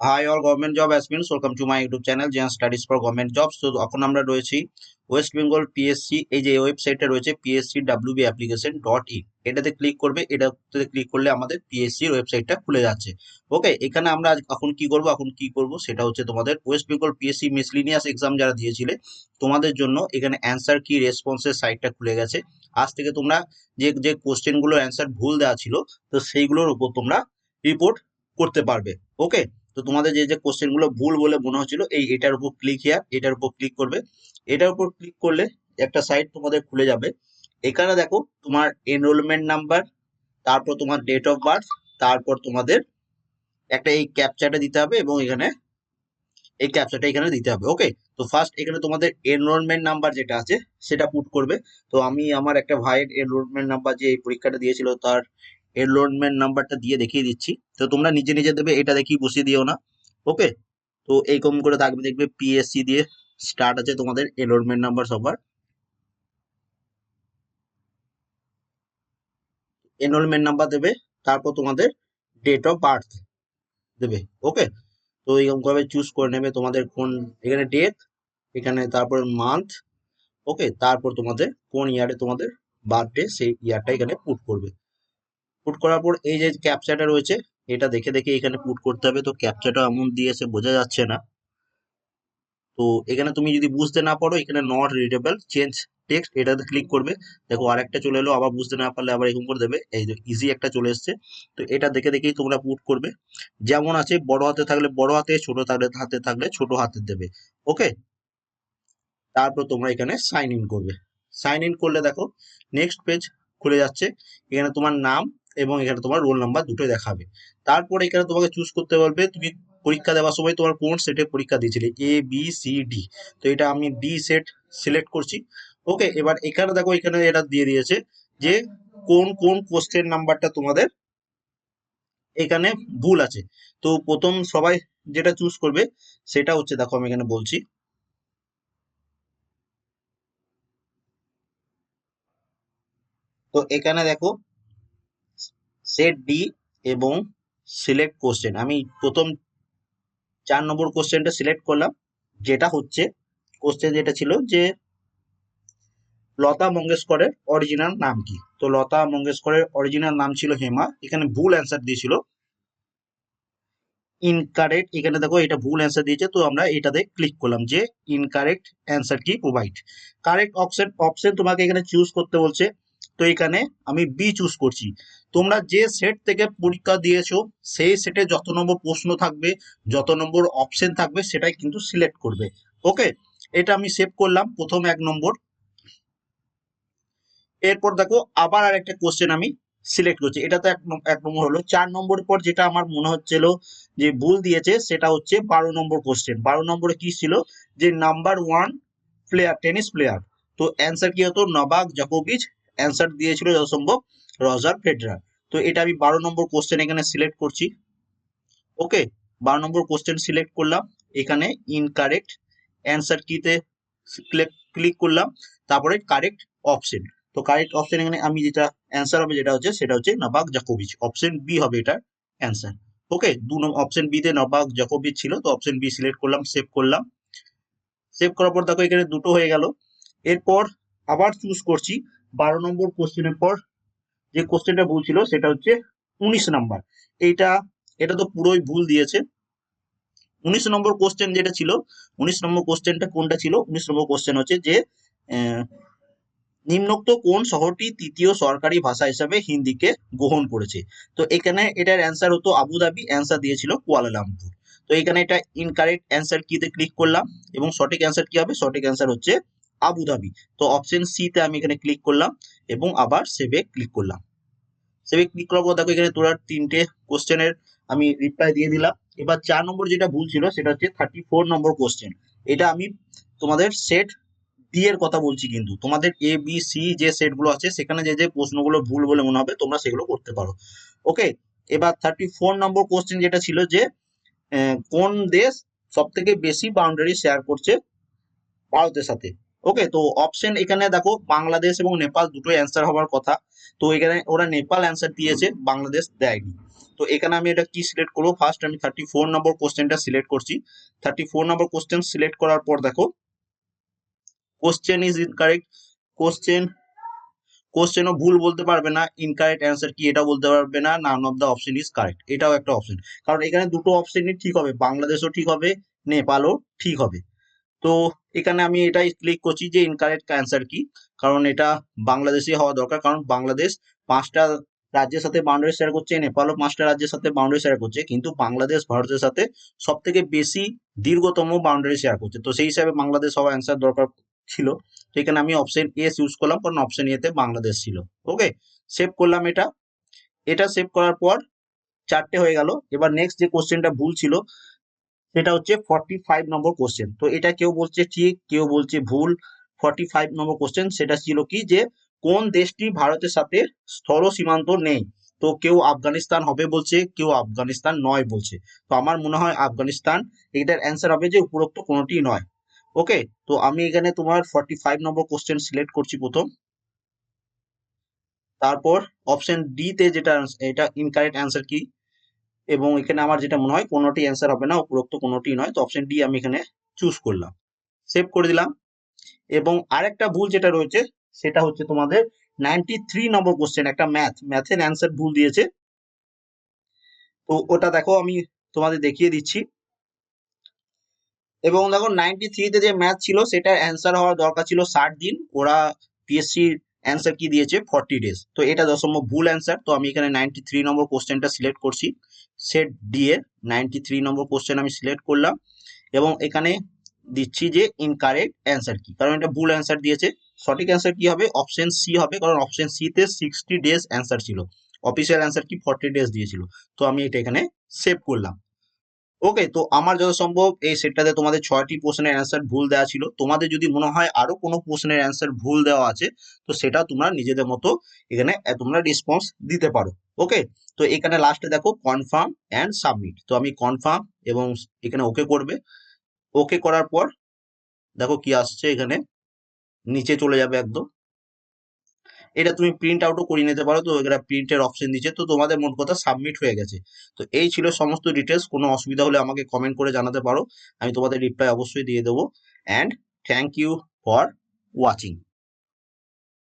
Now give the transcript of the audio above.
Hi all government job aspirants welcome to my YouTube channel Zen Studies for government jobs তো এখন আমরা রয়েছি West Bengal PSC এই যে ওয়েবসাইটটা রয়েছে PSC WB application dot in এটাতে ক্লিক করবে, এটাতে ক্লিক করলে আমাদের পিএসসির ওয়েবসাইটটা খুলে যাচ্ছে। ওকে এখানে আমরা এখন কি করব, এখন কি করব সেটা হচ্ছে তোমাদের West Bengal PSC miscellaneous exam যারা দিয়েছিলে, তোমাদের জন্য এখানে অ্যান্সার কি রেসপন্সের সাইটটা খুলে গেছে। আজ থেকে তোমরা যে যে কোশ্চেনগুলো অ্যান্সার ভুল দেওয়া ছিল, তো সেইগুলোর উপর তোমরা রিপোর্ট করতে পারবে। ওকে তো তোমাদের যে যে কোশ্চেনগুলো ভুল বলে মনে হচ্ছিল, এই এটার উপর ক্লিক হিয়ার এটার উপর ক্লিক করবে। এটার উপর ক্লিক করলে একটা সাইট তোমাদের খুলে যাবে। এখানে দেখো, তোমার এনরোলমেন্ট নাম্বার তারপর তোমার ডেট অফ বার্থ তারপর তোমাদের একটা এই ক্যাপচাটা দিতে হবে এবং এখানে এই ক্যাপচাটা এখানে দিতে হবে ওকে তো ফার্স্ট এখানে তোমাদের এনরোলমেন্ট নাম্বার যেটা আছে, সেটা পুট করবে। তো আমি আমার একটা ভাইয়ের এনরোলমেন্ট নাম্বার যে, এই পরীক্ষাটা দিয়েছিল, তার এনরোলমেন্ট নাম্বারটা দিয়ে দেখিয়ে দিচ্ছি। তো তোমরা নিজে নিজে দেবে, এটা দেখিয়ে বসিয়ে দিও না। ওকে তো এইরকম করে থাকবে, দেখবে পিএসসি দিয়ে স্টার্ট আছে তোমাদের এনরোলমেন্ট নাম্বার সবার। এনরোলমেন্ট নাম্বার দেবে, তারপর তোমাদের ডেট অফ বার্থ দেবে। ওকে তো এইরকম ভাবে চুজ করে নেবে তোমাদের কোন, এখানে ডেট এখানে তারপর মান্থ ওকে তারপর তোমাদের কোন ইয়ারে তোমাদের বার্থডে সেই ইয়ারটা এখানে পুট করবে। পুট করার পর এই যে ক্যাপচাটা রয়েছে, এটা দেখে দেখে এখানে পুট করতে হবে। তো ক্যাপচাটা এমন দিয়েছে বোঝা যাচ্ছে না। তো এখানে তুমি যদি বুঝতে না পারো, এখানে নট রিডেবল চেঞ্জ টেক্সট এটাতে ক্লিক করবে। দেখো আরেকটা চলে এলো, আবার বুঝতে না পারলে আবার এরকম করে দেবে। এই যে ইজি একটা চলে এসছে। তো এটা দেখে দেখেই তোমরা পুট করবে। যেমন আছে, বড় হাতে থাকলে বড় হাতে, ছোট থাকলে হাতে থাকলে ছোট হাতে দেবে। ওকে তারপর তোমরা এখানে সাইন ইন করবে। সাইন ইন করলে দেখো নেক্সট পেজ খুলে যাচ্ছে। এখানে তোমার নাম এবং এখানে তোমার রোল নাম্বার দুটোই দেখাবে। তারপরে এখানে তোমাকে চুজ করতে বলবে, তুমি পরীক্ষা দেওয়ার সময় তোমার কোন সেটে পরীক্ষা দিয়েছিলে? এ বি সি ডি তো এটা আমি ডি সেট সিলেক্ট করছি। ওকে এবার এখানে দেখো, এখানে এটা দিয়ে দিয়েছে যে কোন কোন কোশ্চেন নাম্বারটা তোমাদের এখানে ভুল আছে। তো প্রথম সবাই যেটা চুজ করবে, সেটা হচ্ছে, দেখো আমি এখানে বলছি। তো এখানে দেখো সেট ডি এবং সিলেক্ট কোশ্চেন আমি প্রথম চার নম্বর কোশ্চেনটা সিলেক্ট করলাম, যেটা হচ্ছে কোশ্চেন যেটা ছিল যে লতা মঙ্গেশকরের অরিজিনাল নাম কি? তো লতা মঙ্গেশকরের অরিজিনাল নাম ছিল হেমা, এখানে ভুল অ্যান্সার দিয়েছিল। ইনকারেক্ট এখানে দেখো এটা ভুল অ্যান্সার দিয়েছে, তো আমরা এটাতে ক্লিক করলাম যে incorrect answer key provide correct option option তোমাকে এখানে চুজ করতে বলছে তো এখানে আমি বি চুজ করছি। তোমরা যে সেট থেকে পরীক্ষা দিয়েছ, সেই সেটে যত নম্বর প্রশ্ন থাকবে, যত নম্বর অপশন থাকবে, সেটাই কিন্তু সিলেক্ট করবে। ওকে এটা আমি সেভ করলাম, প্রথম এক নম্বর। এরপর দেখো, আবার আর একটা কোশ্চেন আমি সিলেক্ট করছি। এটা তো এক নম- এক নম্বর হলো। চার নম্বর পর যেটা আমার মনে হচ্ছিল যে ভুল দিয়েছে, সেটা হচ্ছে বারো নম্বর কোশ্চেন বারো নম্বরে কি ছিল? যে number one player tennis player তো অ্যান্সার কি হতো? নবাক জকোভিচ অ্যান্সার দিয়েছিল যত সম্ভব রজার ফেডরার। তো এটা আমি বারো নম্বর কোশ্চেন এখানে সিলেক্ট করছি। ওকে বারো নম্বর কোশ্চেন সিলেক্ট করলাম। এখানে ইনকারেক্ট অ্যান্সার কিতে ক্লিক করলাম। তারপরে কারেক্ট অপশন তো কারেক্ট অপশন এখানে আমি যেটা অ্যান্সার হবে যেটা হচ্ছে, সেটা হচ্ছে নবাক জাকোভিচ অপশন বি হবে এটার অ্যান্সার ওকে দু নম্বর অপশন বি তে নবাক জাকোভিচ ছিল। তো অপশন বি সিলেক্ট করলাম সেভ করলাম। সেভ করার পর দেখো এখানে দুটো হয়ে গেল। এরপর আবার চুজ করছি। বারো নম্বর কোশ্চেনের পর যে কোশ্চেনটা ভুল ছিল সেটা হচ্ছে উনিশ নাম্বার। এইটা, এটা তো পুরোই ভুল দিয়েছে। উনিশ নম্বর কোশ্চেন যেটা ছিল, উনিশ নম্বর কোশ্চেনটা কোনটা ছিল? উনিশ নম্বর কোশ্চেন হচ্ছে যে নিম্নোক্ত কোন শহরটি তৃতীয় সরকারি ভাষা হিসাবে হিন্দিকে গ্রহণ করেছে? তো এখানে এটার অ্যান্সার হতো আবুধাবি অ্যান্সার দিয়েছিল কুয়ালালামপুর। তো এখানে এটা ইনকারেক্ট অ্যান্সার কিতে ক্লিক করলাম এবং সঠিক অ্যান্সার কি হবে? সঠিক অ্যান্সার হচ্ছে আবুধাবি তো অপশন সি তে আমি এখানে ক্লিক করলাম এবং আবার সেভে ক্লিক করলাম। সেভে ক্লিক করার পর দেখো এখানে তোরা তিনটে কোশ্চেনের আমি রিপ্লাই দিয়ে দিলাম। এবার চার নম্বর যেটা ভুল ছিল সেটা হচ্ছে থার্টি ফোর নম্বর কোশ্চেন এটা আমি তোমাদের সেট ডি এর কথা বলছি কিন্তু। তোমাদের এ বি সি যে সেটগুলো আছে, সেখানে যে যে প্রশ্নগুলো ভুল বলে মনে হবে, তোমরা সেগুলো করতে পারো। ওকে এবার থার্টি ফোর নম্বর কোশ্চেন যেটা ছিল যে কোন দেশ সব থেকে বেশি বাউন্ডারি শেয়ার করছে ভারতের সাথে? ওকে তো অপশন এখানে দেখো, বাংলাদেশ এবং নেপাল দুটোই অ্যান্সার হওয়ার কথা। তো এখানে ওরা নেপাল অ্যান্সার দিয়েছে, বাংলাদেশ দেয়নি। তো এখানে আমি এটা কি সিলেক্ট করব? ফার্স্ট আমি থার্টি ফোর নম্বর কোশ্চেনটা সিলেক্ট করছি। থার্টি ফোর নম্বর কোশ্চেন সিলেক্ট করার পর দেখো কোশ্চেন ইজ ইনকারেক্ট কোশ্চেন কোশ্চেনও ভুল বলতে পারবে না ইনকারেক্ট অ্যান্সার কি এটা বলতে পারবে না none of the option is correct এটাও একটা অপশন কারণ এখানে দুটো অপশনই ঠিক হবে, বাংলাদেশও ঠিক হবে, নেপালও ঠিক হবে। তো এখানে আমি এটাই ক্লিক করছি যে ইনকারেক্ট অ্যান্সার কি। কারণ এটা বাংলাদেশে হওয়া দরকার। কারণ বাংলাদেশ পাঁচটা রাজ্যের সাথে বাউন্ডারি শেয়ার করছে নেপালও পাঁচটা রাজ্যের সাথে বাউন্ডারি শেয়ার করছে। কিন্তু বাংলাদেশ ভারতের সাথে সব থেকে বেশি দীর্ঘতম বাউন্ডারি শেয়ার করছে। তো সেই হিসাবে বাংলাদেশ হওয়া অ্যান্সার দরকার ছিল। তো এখানে আমি অপশন এস ইউজ করলাম। কারণ অপশন এতে বাংলাদেশ ছিল। ওকে সেভ করলাম এটা। এটা সেভ করার পর চারটে হয়ে গেল। এবার নেক্সট যে কোশ্চেনটা ভুল ছিল সেটা হচ্ছে ফর্টি ফাইভ নম্বর কোশ্চেন তো এটা কেউ বলছে ঠিক, কেউ বলছে ভুল ফর্টি ফাইভ নম্বর কোশ্চেন সেটা ছিল কি যে, কোন দেশটি ভারতের সাথে স্থল সীমান্ত নেই? তো কেউ আফগানিস্তান হবে বলছে, কেউ আফগানিস্তান নয় বলছে। তো আমার মনে হয় আফগানিস্তান এটার অ্যান্সার হবে যে উপরোক্ত কোনোটি নয়। ওকে তো আমি এখানে তোমার ফর্টি ফাইভ নম্বর কোশ্চেন সিলেক্ট করছি প্রথম। তারপর অপশন ডি তে যেটা, এটা ইনকারেক্ট অ্যান্সার কি? এবং এখানে আমার যেটা মনে হয় কোনোটি অ্যান্সার হবে না, উপরোক্ত কোনোটি নয়। তো অপশন ডি আমি এখানে চুজ করলাম। সেভ করে দিলাম। এবং আরেকটা ভুল যেটা রয়েছে, সেটা হচ্ছে তোমাদের নাইনটি থ্রি নম্বর কোশ্চেন একটা ম্যাথ ম্যাথের অ্যান্সার ভুল দিয়েছে। তো ওটা দেখো, আমি তোমাদের দেখিয়ে দিচ্ছি। এবং দেখো নাইনটি থ্রিতে যে ম্যাথ ছিল, সেটার অ্যান্সার হওয়ার দরকার ছিল ষাট দিন। ওরা পিএসসি অ্যান্সার কি দিয়েছে? ফর্টি ডেজ তো এটা দশম ভুল অ্যান্সার তো আমি এখানে নাইনটি থ্রি নম্বর কোশ্চেনটা সিলেক্ট করছি। সেট দিয়ে নাইনটি থ্রি নম্বর কোশ্চেন আমি সিলেক্ট করলাম এবং এখানে দিচ্ছি যে ইনকারেক্ট অ্যান্সার কি। কারণ এটা ভুল অ্যান্সার দিয়েছে। সঠিক অ্যান্সার কি হবে? অপশন সি হবে। কারণ অপশন সি তে সিক্সটি ডেজ অ্যান্সার ছিল। অফিসিয়াল অ্যান্সার কি ফর্টি ডেজ দিয়েছিল। তো আমি এটা এখানে সেভ করলাম। ওকে তো আমার যত সম্ভব এই সেটটাতে তোমাদের ছয়টি প্রশ্নের অ্যান্সার ভুল দেওয়া ছিল। তোমাদের যদি মনে হয় আরও কোনো প্রশ্নের অ্যান্সার ভুল দেওয়া আছে, তো সেটা তোমরা নিজেদের মতো এখানে তোমরা রেসপন্স দিতে পারো। ওকে তো এখানে লাস্টে দেখো কনফার্ম অ্যান্ড সাবমিট তো আমি কনফার্ম এবং এখানে ওকে করবে। ওকে করার পর, দেখো কি আসছে এখানে, নিচে চলে যাবে একদম। এটা তুমি প্রিন্ট আউটও করিয়ে নিতে পারো। তো এটা প্রিন্টের অপশন দিচ্ছে। তো তোমাদের মোট কথা সাবমিট হয়ে গেছে। তো এই ছিল সমস্ত ডিটেলস কোনো অসুবিধা হলে আমাকে কমেন্ট করে জানাতে পারো। আমি তোমাদের রিপ্লাই অবশ্যই দিয়ে দেবো। And thank you for watching